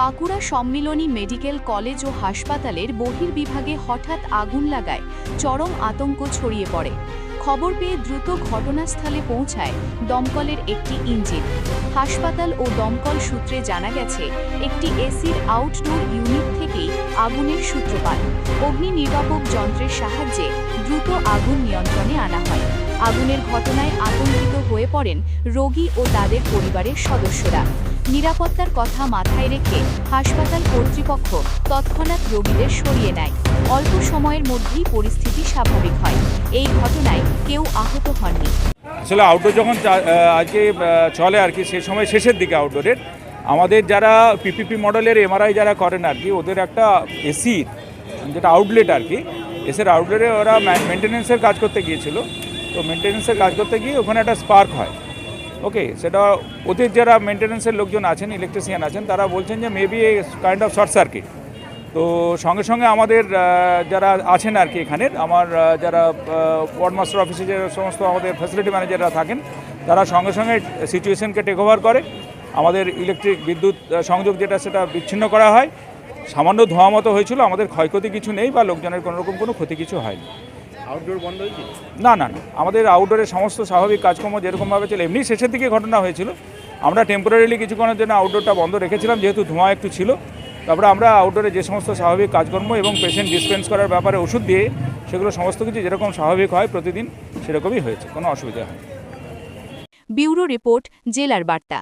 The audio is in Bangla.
বাঁকুড়া সম্মিলনী মেডিকেল কলেজ ও হাসপাতালের বহির্বিভাগে হঠাৎ আগুন লাগায়, চরম আতঙ্ক ছড়িয়ে পড়ে। খবর পেয়ে দ্রুত ঘটনাস্থলে পৌঁছায় দমকলের একটি ইঞ্জিন। হাসপাতাল ও দমকল সূত্রে জানা গেছে, একটি এসির আউটডোর ইউনিট থেকেই আগুনের সূত্রপাত। অগ্নি নির্বাপক যন্ত্রের সাহায্যে দ্রুত আগুন নিয়ন্ত্রণে আনা হয়। আগুনের ঘটনায় আতঙ্কিত হয়ে পড়েন রোগী ও তাদের পরিবারের সদস্যরা। নিরাপত্তার কথা মাথায় রেখে হাসপাতাল কর্তৃপক্ষ তৎক্ষণাৎ রোগীদের সরিয়ে নেয়। অল্প সময়ের মধ্যেই পরিস্থিতি স্বাভাবিক হয়। এই ঘটনায় কেউ আহত হননি। আসলে আউটডোর যখন আজকে চলে আর কি, সে সময় শেষের দিকে আউটডোরের আমাদের যারা পিপিপি মডেলের এমআরআই যারা করেন আর কি, ওদের একটা এসি যেটা আউটলেট আর কি এসের আউটলেটে ওরা মেনটেনেন্সের কাজ করতে গিয়েছিল। তো মেনটেনেন্সের কাজ করতে গিয়ে ওখানে একটা স্পার্ক হয়। ওকে সেটা ওদের যারা মেনটেনেন্সের লোকজন আছেন ইলেকট্রিশিয়ান আছেন, তারা বলছেন যে maybe a kind of short circuit তো সঙ্গে সঙ্গে আমাদের যারা আছেন আর কি এখানের আমার যারা ওয়ার্ড মাস্টার অফিসে যে সমস্ত আমাদের ফ্যাসিলিটি ম্যানেজাররা থাকেন, তারা সঙ্গে সঙ্গে সিচুয়েশনকে টেক ওভার করে। আমাদের ইলেকট্রিক বিদ্যুৎ সংযোগ যেটা, সেটা বিচ্ছিন্ন করা হয়। সামান্য ধোঁয়া মতো হয়েছিল, আমাদের ক্ষয়ক্ষতি কিছু নেই বা লোকজনের কোনোরকম কোনো ক্ষতি কিছু হয়নি। আউটডোর বন্ধ হয়েছে? না না না। আমাদের আউটডোরের সমস্ত স্বাভাবিক কাজকর্ম যেরকমভাবে ছিল এমনি শেষের দিকে ঘটনা হয়েছিল। আমরা টেম্পোরারিলি কিছুক্ষণের জন্য আউটডোরটা বন্ধ রেখেছিলাম যেহেতু ধোঁয়া একটু ছিল। তারপরে আমরা আউটডোরে যে সমস্ত স্বাভাবিক কাজকর্ম এবং পেশেন্ট ডিসপেন্স করার ব্যাপারে ওষুধ দিয়ে সেগুলো সমস্ত কিছু যেরকম স্বাভাবিক হয় প্রতিদিন সেরকমই হয়েছে কোনো অসুবিধা হয়নি। ব্যুরো রিপোর্ট জেলার বার্তা।